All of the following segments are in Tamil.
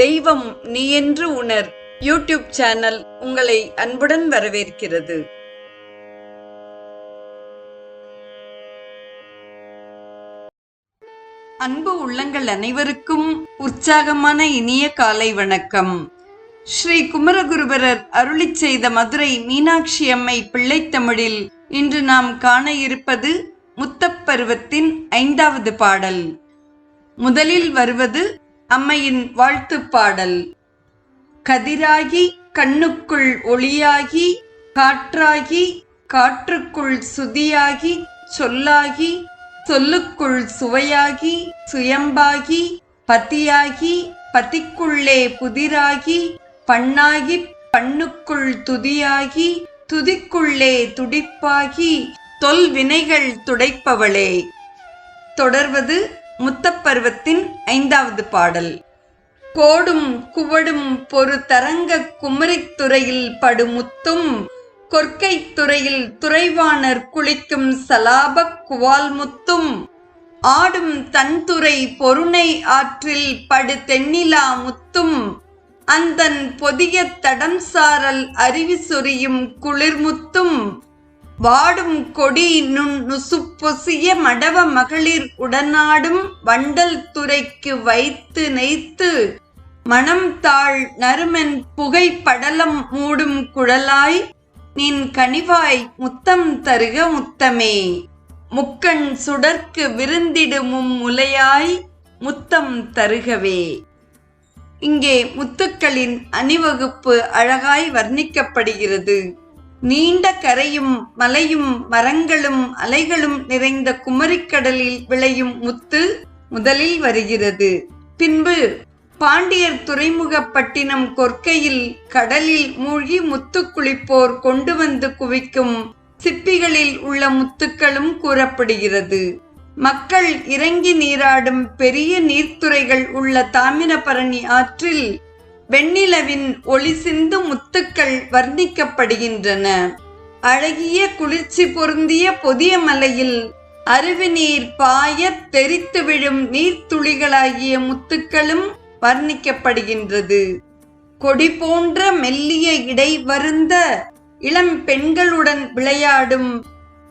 தெய்வம் நீ என்று உணர். யூடியூப் சேனல் உங்களை அன்புடன் வரவேற்கிறது. அன்பு உள்ளங்கள் அனைவருக்கும் உற்சாகமான இனிய காலை வணக்கம். ஸ்ரீ குமரகுருபரர் அருளிச் செய்த மதுரை மீனாட்சி அம்மை பிள்ளைத்தமிழில் இன்று நாம் காண இருப்பது முத்தப்பருவத்தின் ஐந்தாவது பாடல். முதலில் வருவது அம்மையின் வாழ்த்துப் பாடல் கதிராகி கண்ணுக்குள் ஒளியாகி காற்றாகி காற்றுக்குள் சுதியாகி சொல்லாகி சொல்லுக்குள் சுவையாகி சுயம்பாகி பதியாகி பதிக்குள்ளே புதிராகி பண்ணாகி பண்ணுக்குள் துதியாகி துதிக்குள்ளே துடிப்பாகி தொல் வினைகள் துடைப்பவளே. தொடர்வது முத்தப்பருவத்தின் ஐந்தாவது பாடல். கோடும் குவடும் பொறு தரங்க குமரித் துறையில் படுமுத்தும் கொற்கை துறையில் துறைவாணர் குளிக்கும் சலாபக் குவால் முத்தும் ஆடும் தன்துறை பொருணை ஆற்றில் படு தென்னிலா முத்தும். அந்தன் பொதிய தடம் சாரல் அருவி சொரியும் குளிர்முத்தும். வாடும் கொடி நுண் நுசுப்பொசிய மடவ மகளிர் உடனாடும் வண்டல் துறைக்கு வைத்து நெய்த்து மணம் தாழ் நறுமென் புகை படலம் மூடும் குழலாய் நின் கனிவாய் முத்தம் தருக முத்தமே. முக்கண் சுடர்க்கு விருந்திடுமும் முலையாய் முத்தம் தருகவே. இங்கே முத்துக்களின் அணிவகுப்பு அழகாய் வர்ணிக்கப்படுகிறது. நீண்ட கரையும் மலையும் மரங்களும் அலைகளும் நிறைந்த குமரிக்கடலில் விளையும் முத்து முதலில் வருகிறது. பின்பு பாண்டியர் துறைமுகப்பட்டினம் கொற்கையில் கடலில் மூழ்கி முத்து குளிப்போர் கொண்டு வந்து குவிக்கும் சிப்பிகளில் உள்ள முத்துக்களும் கூறப்படுகிறது. மக்கள் இறங்கி நீராடும் பெரிய நீர்த்துறைகள் உள்ள தாமிரபரணி ஆற்றில் வெண்ணிலவின் ஒளி சிந்து முத்துக்கள் வர்ணிக்கப்படுகின்றன. அழகிய குளிர்ச்சி பொருந்திய பொதிய மலையில் அருவி நீர் பாய தெரித்து விழும் நீர்த்துளிகளாகிய முத்துக்களும் வர்ணிக்கப்படுகின்றது. கொடி போன்ற மெல்லிய இடை வருந்த இளம் பெண்களுடன் விளையாடும்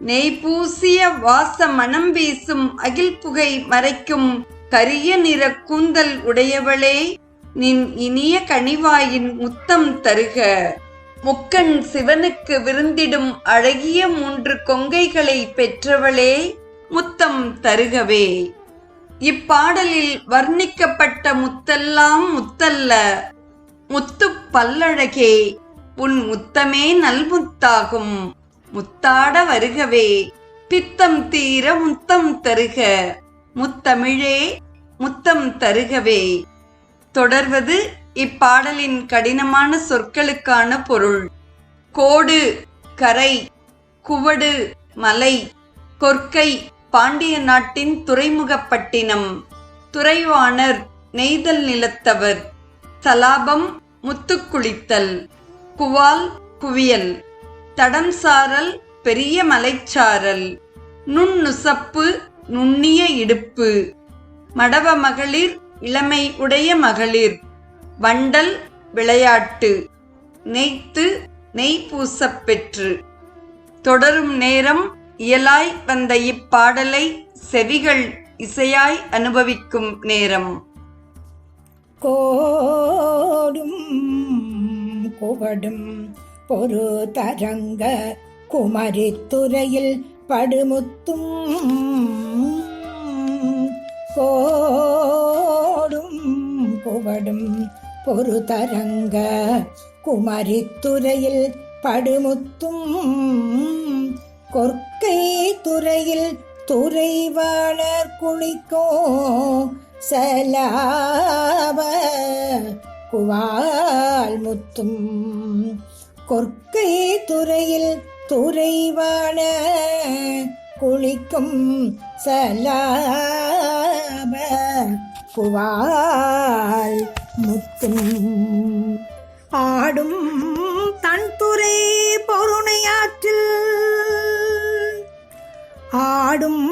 நெய் பூசிய வாச மனம் வீசும் அகில் புகை மறைக்கும் கரிய நிற கூந்தல் உடையவளே நின் இனிய கனிவாயின் முத்தம் தருக. முக்கண் சிவனுக்கு விருந்திடும் அழகிய மூன்று கொங்கைகளை பெற்றவளே முத்தம் தருகவே. இப்பாடலில் வர்ணிக்கப்பட்ட முத்தெல்லாம் முத்தல்ல முத்து பல்லழகே உன் முத்தமே நல்முத்தாகும் முத்தாட வருகவே பித்தம் தீர முத்தம் தருக. முத்தமிழே முத்தம் தருகவே. தொடர்வது இப்பாடலின் கடினமான சொற்களுக்கான பொருள். கோடு கரை குவடு மலை கொற்கை பாண்டிய நாட்டின் துறைமுகப்பட்டினம் துறைவாணர் நெய்தல் நிலத்தவர் சலாபம் முத்துக்குளித்தல் குவால் குவியல் தடம் சாரல் பெரிய மலைச்சாரல் நுண்ணுசப்பு நுண்ணிய இடுப்பு மடவ மகளிர் இளமை உடைய மகளிர் வண்டல் விளையாட்டு நெய்த்து நெய் பூசப் பெற்று தொடரும் நேரம் இயலாய் வந்த இப்பாடலை செவிகள் இசையாய் அனுபவிக்கும் நேரம். கோடும் குவடும் பொரு தரங்க குமரித்துறையில் படுமுத்தும். கோ குவடும் பொறு தரங்க குமரித்துறையில் படுமுத்தும் கொற்கை துறையில் துறைவாளர் குளிக்கோ. சலாப குவால் முத்தும் கொற்கை துறையில் துறைவாள குளிக்கும் சலா குவால் முத்தும் ஆடும் தன்துறை பொருணையாற்றில். ஆடும்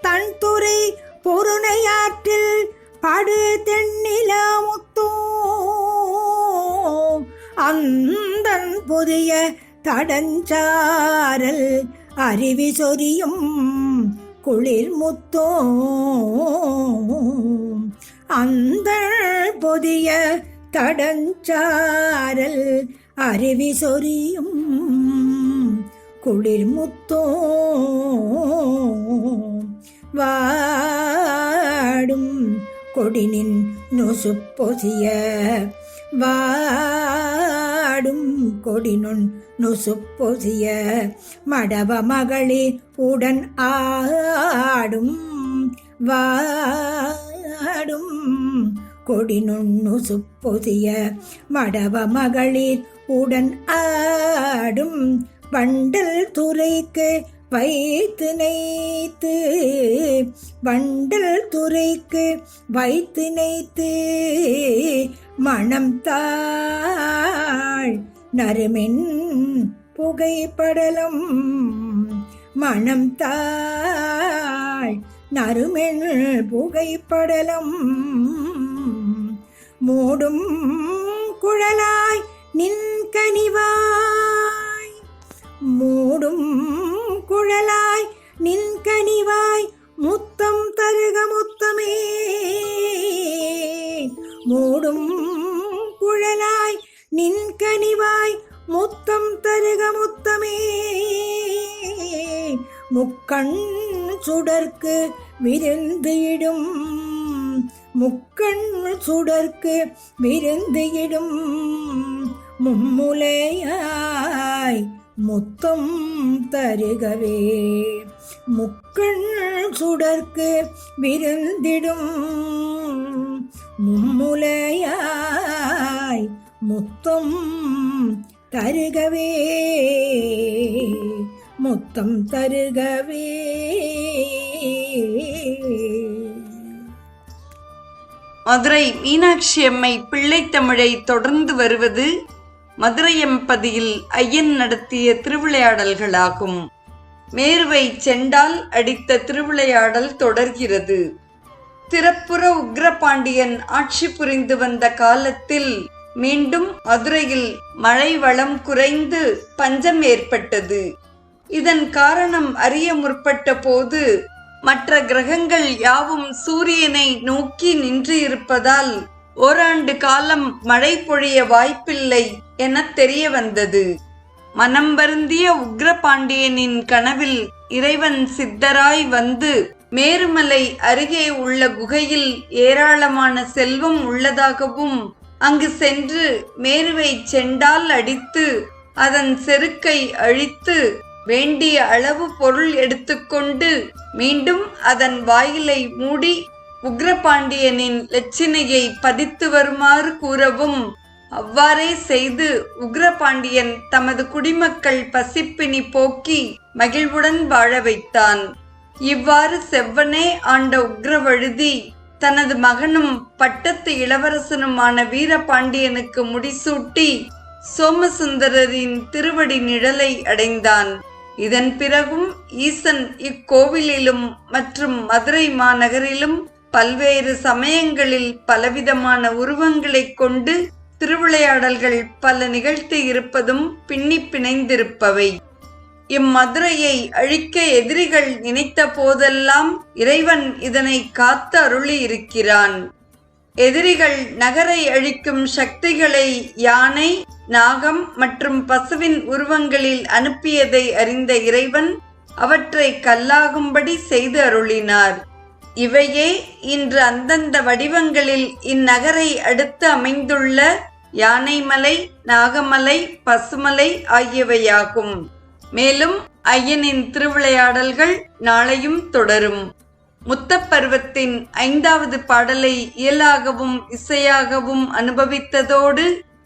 தன்துறை பொருணையாற்றில் படு தென்னில முத்தோ அந்தன் புதிய தடஞ்சாரல் அருவி சொரியும் குளிர் முத்தோ அந்த பொதிய தடஞ்சாரல் அருவி சொரியும் குளிர் முத்தோ வாடும் கொடினின் நொசு பொசிய வாடும் கொடினுன் பொசிய மடவ மகளிர் உடன் ஆடும் வா ஆடும் கொடி நுண்ணு சுப்பொதிய மடவ மகளிர் உடன் ஆடும் வண்டல் துறைக்கு வைத்து நைத்து வண்டல் துறைக்கு வைத்து நைத்து மணம் தாழ் நறுமென் புகைப்படலம் மணம் தாழ் நறுமென் புகைப்படலம் மூடும் குழலாய் நின் கனிவாய். மூடும் குழலாய் நின் கனிவாய் முத்தம் தருக முத்தமே. மூடும் குழலாய் நின் கனிவாய் முத்தம் தருக முத்தமே. முக்கண் சுடர்க்கு விருந்து இடும் முக்கண் சுடர்க்கு விருந்து இடும் மும்முலையாய் முத்தம் தருகவே முக்கண் சுடர்க்கு விருந்திடும் மும்முலையாய் முத்தம் தருகவே முத்தம் தருகவே மதுரை மீனாட்சி அம்மை பிள்ளைத்தமிழை தொடர்ந்து வருவது மதுரையம்பதியில் ஐயன் நடத்திய திருவிளையாடல்களாகும். மேருவை செண்டால் அடித்த திருவிளையாடல் தொடர்கிறது. திறப்புற உக்ரபாண்டியன் ஆட்சி புரிந்து வந்த காலத்தில் மீண்டும் மதுரையில் மழை வளம் குறைந்து பஞ்சம் ஏற்பட்டது. இதன் காரணம் அறிய முற்பட்ட போது மற்ற கிரகங்கள் யாவும் சூரியனை நோக்கி நின்று இருப்பதால் ஓராண்டு காலம் மழை பொழிய வாய்ப்பில்லை என தெரிய வந்தது மனம் வருந்திய உக்ரபாண்டியனின் கனவில் இறைவன் சித்தராய் வந்து மேருமலை அருகே உள்ள குகையில் ஏராளமான செல்வம் உள்ளதாகவும் அங்கு சென்று மேருவை செண்டால் அடித்து அதன் செருக்கை அழித்து வேண்டிய அளவு பொருள் எடுத்துக்கொண்டு மீண்டும் அதன் வாயிலை மூடி உக்ரபாண்டியனின் லட்சினையை பதித்து வருமாறு கூறவும். அவ்வாறே செய்து உக்ரபாண்டியன் தமது குடிமக்கள் பசிப்பினி போக்கி மகிழ்வுடன் வாழ வைத்தான். இவ்வாறு செவ்வனே ஆண்ட உக்ரவழுதி தனது மகனும் பட்டத்து இளவரசனுமான வீரபாண்டியனுக்கு முடிசூட்டி சோமசுந்தரரின் திருவடி நிழலை அடைந்தான். இதன் பிறகும் ஈசன் இக்கோவிலிலும் மற்றும் மதுரை மாநகரிலும் பல்வேறு சமயங்களில் பலவிதமான உருவங்களைக் கொண்டு திருவிளையாடல்கள் பல நிகழ்த்தி இருப்பதும் பின்னி பிணைந்திருப்பவை. இம்மதுரையை அழிக்க எதிரிகள் நினைத்த போதெல்லாம் இறைவன் இதனை காத்து அருளி இருக்கிறான் எதிரிகள் நகரை அழிக்கும் சக்திகளை யானை நாகம் மற்றும் பசுவின் உருவங்களில் அனுப்பியதை அறிந்த இறைவன் அவற்றை கல்லாகும்படி செய்து அருளினார். இவையே இன்று அந்தந்த வடிவங்களில் இந்நகரை அடுத்து அமைந்துள்ள யானைமலை நாகமலை பசுமலை ஆகியவையாகும். மேலும் ஐயனின் திருவிளையாடல்கள் நாளையும் தொடரும். முத்தப்பருவத்தின் ஐந்தாவது பாடலை இயலாகவும் இசையாகவும் அனுபவித்ததோடு